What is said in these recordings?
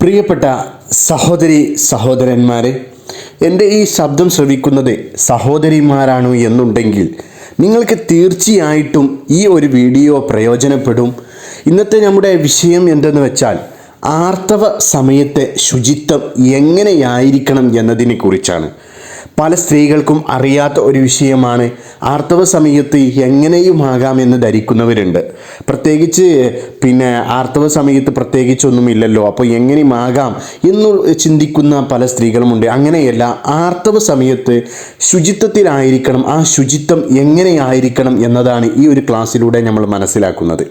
പ്രിയപ്പെട്ട സഹോദരി സഹോദരന്മാരെ എന്റെ ഈ ശബ്ദം ശ്രവിക്കുന്നത് സഹോദരിമാരാണോ എന്നുണ്ടെങ്കിൽ നിങ്ങൾക്ക് തീർച്ചയായിട്ടും ഈ ഒരു വീഡിയോ പ്രയോജനപ്പെടും. ഇന്നത്തെ നമ്മുടെ വിഷയം എന്തെന്ന് വെച്ചാൽ ആർത്തവ സമയത്തെ ശുചിത്വം എങ്ങനെയായിരിക്കണം എന്നതിനെ കുറിച്ചാണ്. പല സ്ത്രീകൾക്കും അറിയാത്ത ഒരു വിഷയമാണ്. ആർത്തവ സമയത്ത് എങ്ങനെയുമാകാമെന്ന് ധരിക്കുന്നവരുണ്ട്. പ്രത്യേകിച്ച് പിന്നെ ആർത്തവ സമയത്ത് പ്രത്യേകിച്ചൊന്നുമില്ലല്ലോ അപ്പോൾ എങ്ങനെയുമാകാം എന്ന് ചിന്തിക്കുന്ന പല സ്ത്രീകളുമുണ്ട്. അങ്ങനെയല്ല ആർത്തവ സമയത്ത് ശുചിത്വത്തിലായിരിക്കണം. ആ ശുചിത്വം എങ്ങനെയായിരിക്കണം എന്നതാണ് ഈ ഒരു ക്ലാസ്സിലൂടെ നമ്മൾ മനസ്സിലാക്കുന്നത്.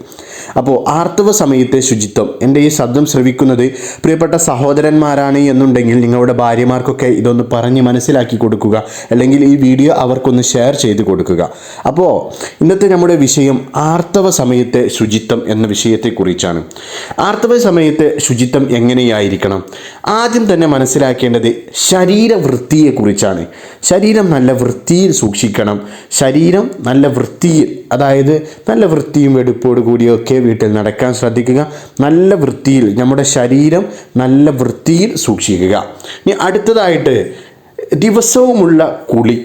അപ്പോൾ ആർത്തവ സമയത്തെ ശുചിത്വം. എന്റെ ഈ ശബ്ദം ശ്രവിക്കുന്നത് പ്രിയപ്പെട്ട സഹോദരന്മാരാണ് എന്നുണ്ടെങ്കിൽ നിങ്ങളുടെ ഭാര്യമാർക്കൊക്കെ ഇതൊന്ന് പറഞ്ഞ് മനസ്സിലാക്കി കൊടുക്കുക. അല്ലെങ്കിൽ ഈ വീഡിയോ അവർക്കൊന്ന് ഷെയർ ചെയ്ത് കൊടുക്കുക. അപ്പോൾ ഇന്നത്തെ നമ്മുടെ വിഷയം ആർത്തവ സമയത്തെ ശുചിത്വം എന്ന വിഷയത്തെക്കുറിച്ചാണ്. ആർത്തവ സമയത്തെ ശുചിത്വം എങ്ങനെയായിരിക്കണം? ആദ്യം തന്നെ മനസ്സിലാക്കേണ്ടത് ശരീരവൃത്തിയെക്കുറിച്ചാണ്. ശരീരം നല്ല വൃത്തിയിൽ സൂക്ഷിക്കണം. ശരീരം നല്ല വൃത്തിയിൽ അതായത് നല്ല വൃത്തിയും വെടുപ്പോട് കൂടിയൊക്കെ വീട്ടിൽ നടക്കാൻ ശ്രദ്ധിക്കുക. നല്ല വൃത്തിയിൽ നമ്മുടെ ശരീരം നല്ല വൃത്തിയിൽ സൂക്ഷിക്കുക. ഇനി അടുത്തതായിട്ട് ദിവസവുമുള്ള കുളി.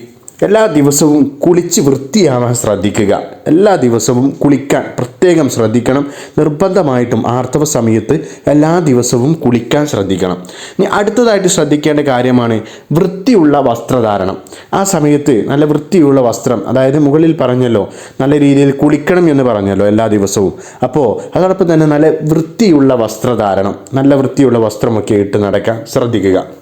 എല്ലാ ദിവസവും കുളിച്ച് വൃത്തിയാവാൻ ശ്രദ്ധിക്കുക. എല്ലാ ദിവസവും കുളിക്കാൻ പ്രത്യേകം ശ്രദ്ധിക്കണം. നിർബന്ധമായിട്ടും ആർത്തവ സമയത്ത് എല്ലാ ദിവസവും കുളിക്കാൻ ശ്രദ്ധിക്കണം. ഇനി അടുത്തതായിട്ട് ശ്രദ്ധിക്കേണ്ട കാര്യമാണ് വൃത്തിയുള്ള വസ്ത്രധാരണം. ആ സമയത്ത് നല്ല വൃത്തിയുള്ള വസ്ത്രം അതായത് മുകളിൽ പറഞ്ഞല്ലോ നല്ല രീതിയിൽ കുളിക്കണം എന്ന് പറഞ്ഞല്ലോ എല്ലാ ദിവസവും. അപ്പോൾ അതോടൊപ്പം തന്നെ നല്ല വൃത്തിയുള്ള വസ്ത്രധാരണം നല്ല വൃത്തിയുള്ള വസ്ത്രമൊക്കെ ഇട്ട് നടക്കാൻ ശ്രദ്ധിക്കുക.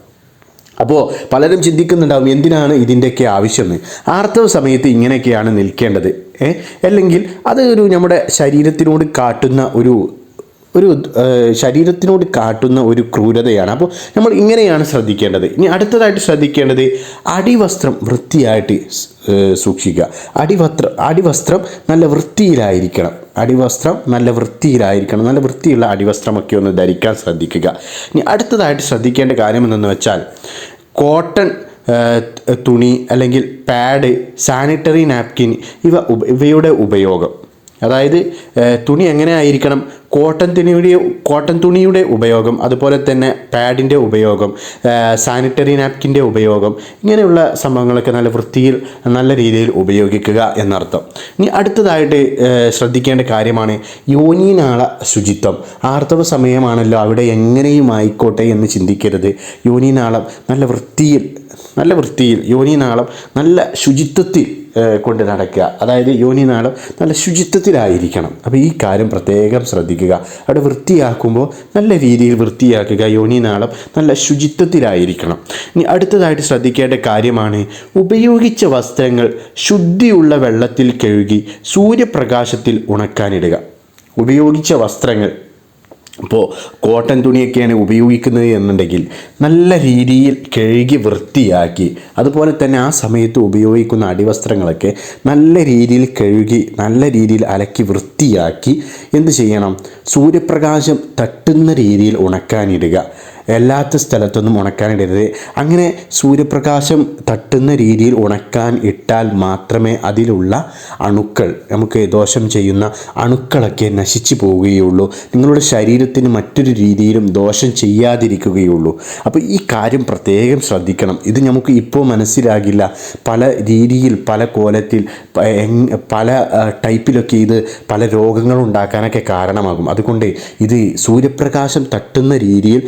അപ്പോൾ പലരും ചിന്തിക്കുന്നുണ്ടാവും എന്തിനാണ് ഇതിന്റെയൊക്കെ ആവശ്യമെന്ന്? ആർത്തവ സമയത്ത് ഇങ്ങനെയൊക്കെയാണ് നിൽക്കേണ്ടത് അല്ലെങ്കിൽ അത് ഒരു നമ്മുടെ ശരീരത്തിനോട് കാട്ടുന്ന ഒരു ഒരു ശരീരത്തിനോട് കാട്ടുന്ന ഒരു ക്രൂരതയാണ്. അപ്പോൾ നമ്മൾ ഇങ്ങനെയാണ് ശ്രദ്ധിക്കേണ്ടത്. ഇനി അടുത്തതായിട്ട് ശ്രദ്ധിക്കേണ്ടത് അടിവസ്ത്രം വൃത്തിയായിട്ട് സൂക്ഷിക്കുക. അടിവസ്ത്രം അടിവസ്ത്രം നല്ല വൃത്തിയിലായിരിക്കണം. അടിവസ്ത്രം നല്ല വൃത്തിയിലായിരിക്കണം. നല്ല വൃത്തിയുള്ള അടിവസ്ത്രമൊക്കെ ഒന്ന് ധരിക്കാൻ ശ്രദ്ധിക്കുക. ഇനി അടുത്തതായിട്ട് ശ്രദ്ധിക്കേണ്ട കാര്യം എന്തെന്ന് വെച്ചാൽ കോട്ടൺ തുണി അല്ലെങ്കിൽ പാഡ് സാനിറ്ററി നാപ്കിൻ ഇവ ഇവയുടെ ഉപയോഗം. അതായത് തുണി എങ്ങനെ ആയിരിക്കണം? കോട്ടൺ തുണിയുടെ കോട്ടൺ തുണിയുടെ ഉപയോഗം അതുപോലെ തന്നെ പാഡിന്റെ ഉപയോഗം സാനിറ്ററി നാപ്കിന്റെ ഉപയോഗം ഇങ്ങനെയുള്ള സംഭവങ്ങളൊക്കെ നല്ല വൃത്തിയിൽ നല്ല രീതിയിൽ ഉപയോഗിക്കുക എന്നർത്ഥം. ഇനി അടുത്തതായിട്ട് ശ്രദ്ധിക്കേണ്ട കാര്യമാണ് യോനിനാള ശുചിത്വം. ആർത്തവ സമയമാണല്ലോ അവിടെ എങ്ങനെയും ആയിക്കോട്ടെ എന്ന് ചിന്തിക്കരുത്. യോനിനാളം നല്ല വൃത്തിയിൽ നല്ല വൃത്തിയിൽ യോനിനാളം നല്ല ശുചിത്വത്തിൽ കൊണ്ട് നടക്കുക. അതായത് യോനിനാളം നല്ല ശുചിത്വത്തിലായിരിക്കണം. അപ്പോൾ ഈ കാര്യം പ്രത്യേകം ശ്രദ്ധിക്കുക അവിടെ വൃത്തിയാക്കുമ്പോൾ നല്ല രീതിയിൽ വൃത്തിയാക്കുക. യോനി നാളം നല്ല ശുചിത്വത്തിലായിരിക്കണം. ഇനി അടുത്തതായിട്ട് ശ്രദ്ധിക്കേണ്ട കാര്യമാണ് ഉപയോഗിച്ച വസ്ത്രങ്ങൾ ശുദ്ധിയുള്ള വെള്ളത്തിൽ കഴുകി സൂര്യപ്രകാശത്തിൽ ഉണക്കാനിടുക. ഉപയോഗിച്ച വസ്ത്രങ്ങൾ ഇപ്പോൾ കോട്ടൺ തുണിയൊക്കെയാണ് ഉപയോഗിക്കുന്നത് എന്നുണ്ടെങ്കിൽ നല്ല രീതിയിൽ കഴുകി വൃത്തിയാക്കി അതുപോലെ തന്നെ ആ സമയത്ത് ഉപയോഗിക്കുന്ന അടിവസ്ത്രങ്ങളൊക്കെ നല്ല രീതിയിൽ കഴുകി നല്ല രീതിയിൽ അലക്കി വൃത്തിയാക്കി എന്ത് ചെയ്യണം? സൂര്യപ്രകാശം തട്ടുന്ന രീതിയിൽ ഉണക്കാനിടുക. എല്ലാത്ത സ്ഥലത്തൊന്നും ഉണക്കാനിടരുത് അങ്ങനെ സൂര്യപ്രകാശം തട്ടുന്ന രീതിയിൽ ഉണക്കാൻ ഇട്ടാൽ മാത്രമേ അതിലുള്ള അണുക്കൾ നമുക്ക് ദോഷം ചെയ്യുന്ന അണുക്കളൊക്കെ നശിച്ചു പോവുകയുള്ളൂ. നിങ്ങളുടെ ശരീരത്തിന് മറ്റൊരു രീതിയിലും ദോഷം ചെയ്യാതിരിക്കുകയുള്ളൂ. അപ്പോൾ ഈ കാര്യം പ്രത്യേകം ശ്രദ്ധിക്കണം. ഇത് നമുക്ക് ഇപ്പോൾ മനസ്സിലാകില്ല. പല രീതിയിൽ പല കോലത്തിൽ പല ടൈപ്പിലൊക്കെ ഇത് പല രോഗങ്ങളുണ്ടാക്കാനൊക്കെ കാരണമാകും. അതുകൊണ്ട് ഇത് സൂര്യപ്രകാശം തട്ടുന്ന രീതിയിൽ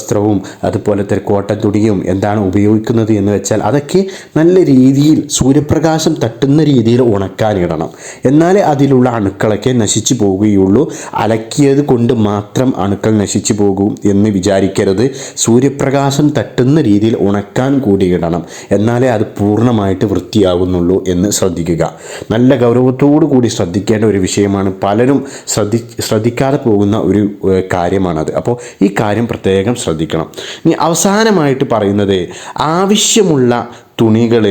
അടിവസ്ത്രവും അതുപോലെ കോട്ടൻ തുണിയും എന്താണ് ഉപയോഗിക്കുന്നത് എന്ന് വെച്ചാൽ അതൊക്കെ നല്ല രീതിയിൽ സൂര്യപ്രകാശം തട്ടുന്ന രീതിയിൽ ഉണക്കാനിടണം എന്നാലേ അതിലുള്ള അണുക്കളൊക്കെ നശിച്ചു പോവുകയുള്ളൂ അലക്കിയത് കൊണ്ട് മാത്രം അണുക്കൾ നശിച്ചു പോകും എന്ന് വിചാരിക്കരുത്. സൂര്യപ്രകാശം തട്ടുന്ന രീതിയിൽ ഉണക്കാൻ കൂടി ഇടണം. എന്നാലേ അത് പൂർണമായിട്ട് വൃത്തിയാകുന്നുള്ളൂ എന്ന് ശ്രദ്ധിക്കുക. നല്ല ഗൗരവത്തോടു കൂടി ശ്രദ്ധിക്കേണ്ട ഒരു വിഷയമാണ് പലരും ശ്രദ്ധി ശ്രദ്ധിക്കാതെ പോകുന്ന ഒരു കാര്യമാണത്. അപ്പോൾ ഈ കാര്യം പ്രത്യേകം ശ്രദ്ധിക്കണം. ഇനി അവസാനമായിട്ട് പറയുന്നത് ആവശ്യമുള്ള തുണികൾ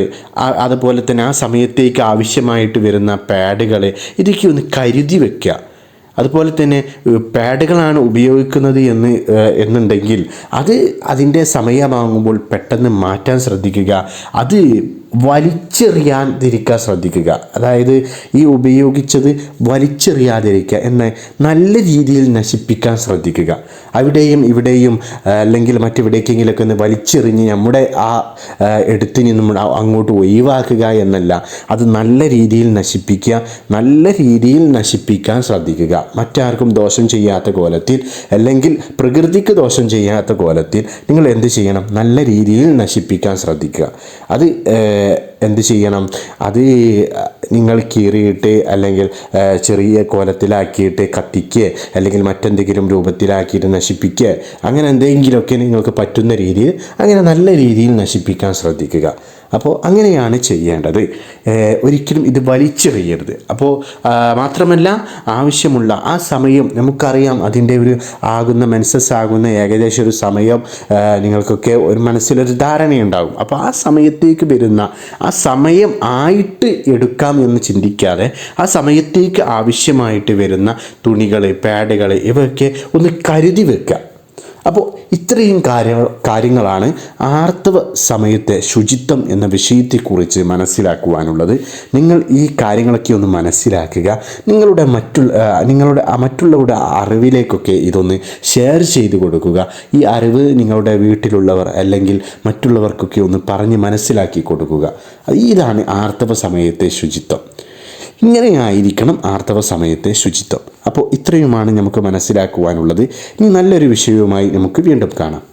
അതുപോലെ തന്നെ ആ സമയത്തേക്ക് ആവശ്യമായിട്ട് വരുന്ന പാഡുകൾ ഇതൊക്കെ ഒന്ന് കരുതി വെക്കുക. അതുപോലെ തന്നെ പാഡുകളാണ് ഉപയോഗിക്കുന്നത് എന്ന് എന്നുണ്ടെങ്കിൽ അത് അതിന്റെ സമയമാകുമ്പോൾ പെട്ടെന്ന് മാറ്റാൻ ശ്രദ്ധിക്കുക. അത് വലിച്ചെറിയാതിരിക്കാൻ ശ്രദ്ധിക്കുക. അതായത് ഈ ഉപയോഗിച്ചത് വലിച്ചെറിയാതിരിക്കുക എന്ന നല്ല രീതിയിൽ നശിപ്പിക്കാൻ ശ്രദ്ധിക്കുക. അവിടെയും ഇവിടെയും അല്ലെങ്കിൽ മറ്റെവിടേക്കെങ്കിലൊക്കെ ഒന്ന് വലിച്ചെറിഞ്ഞ് നമ്മുടെ ആ എടുത്ത് നിന്നും അങ്ങോട്ട് ഒഴിവാക്കുക എന്നല്ല. അത് നല്ല രീതിയിൽ നശിപ്പിക്കുക നല്ല രീതിയിൽ നശിപ്പിക്കാൻ ശ്രദ്ധിക്കുക. മറ്റാർക്കും ദോഷം ചെയ്യാത്ത കോലത്തിൽ അല്ലെങ്കിൽ പ്രകൃതിക്ക് ദോഷം ചെയ്യാത്ത കോലത്തിൽ നിങ്ങൾ എന്ത് ചെയ്യണം? നല്ല രീതിയിൽ നശിപ്പിക്കാൻ ശ്രദ്ധിക്കുക. അത് എന്ത് ചെയ്യണം? അത് നിങ്ങൾ കീറിയിട്ട് അല്ലെങ്കിൽ ചെറിയ കോലത്തിലാക്കിയിട്ട് കത്തിക്കുക അല്ലെങ്കിൽ മറ്റെന്തെങ്കിലും രൂപത്തിലാക്കിയിട്ട് നശിപ്പിക്കുക അങ്ങനെ എന്തെങ്കിലുമൊക്കെ നിങ്ങൾക്ക് പറ്റുന്ന രീതിയിൽ അങ്ങനെ നല്ല രീതിയിൽ നശിപ്പിക്കാൻ ശ്രദ്ധിക്കുക. അപ്പോൾ അങ്ങനെയാണ് ചെയ്യേണ്ടത്. ഒരിക്കലും ഇത് വലിച്ചെറിയരുത്. അപ്പോൾ മാത്രമല്ല ആവശ്യമുള്ള ആ സമയം നമുക്കറിയാം അതിന്റെ ഒരു ആകുന്ന മെൻസസ് ആകുന്ന ഏകദേശം ഒരു സമയം നിങ്ങൾക്കൊക്കെ ഒരു മനസ്സിലൊരു ധാരണയുണ്ടാകും. അപ്പോൾ ആ സമയത്തേക്ക് വരുന്ന ആ സമയം ആയിട്ട് എടുക്കാം എന്ന് ചിന്തിക്കാതെ ആ സമയത്തേക്ക് ആവശ്യമായിട്ട് വരുന്ന തുണികൾ പാഡുകൾ ഇവയൊക്കെ ഒന്ന് കരുതി വെക്കുക. അപ്പോൾ ഇത്രയും കാര്യ കാര്യങ്ങളാണ് ആർത്തവ സമയത്തെ ശുചിത്വം എന്ന വിഷയത്തെക്കുറിച്ച് മനസ്സിലാക്കുവാനുള്ളത്. നിങ്ങൾ ഈ കാര്യങ്ങളൊക്കെ ഒന്ന് മനസ്സിലാക്കുക. നിങ്ങളുടെ മറ്റുള്ള നിങ്ങളുടെ മറ്റുള്ളവരുടെ അറിവിലേക്കൊക്കെ ഇതൊന്ന് ഷെയർ ചെയ്തു കൊടുക്കുക. ഈ അറിവ് നിങ്ങളുടെ വീട്ടിലുള്ളവർ അല്ലെങ്കിൽ മറ്റുള്ളവർക്കൊക്കെ ഒന്ന് പറഞ്ഞ് മനസ്സിലാക്കി കൊടുക്കുക. ഇതാണ് ആർത്തവ സമയത്തെ ശുചിത്വം. ഇങ്ങനെയായിരിക്കണം ആർത്തവ സമയത്തെ ശുചിത്വം. അപ്പോൾ ഇത്രയുമാണ് നമുക്ക് മനസ്സിലാക്കുവാനുള്ളത്. ഇനി നല്ലൊരു വിഷയവുമായി നമുക്ക് വീണ്ടും കാണാം.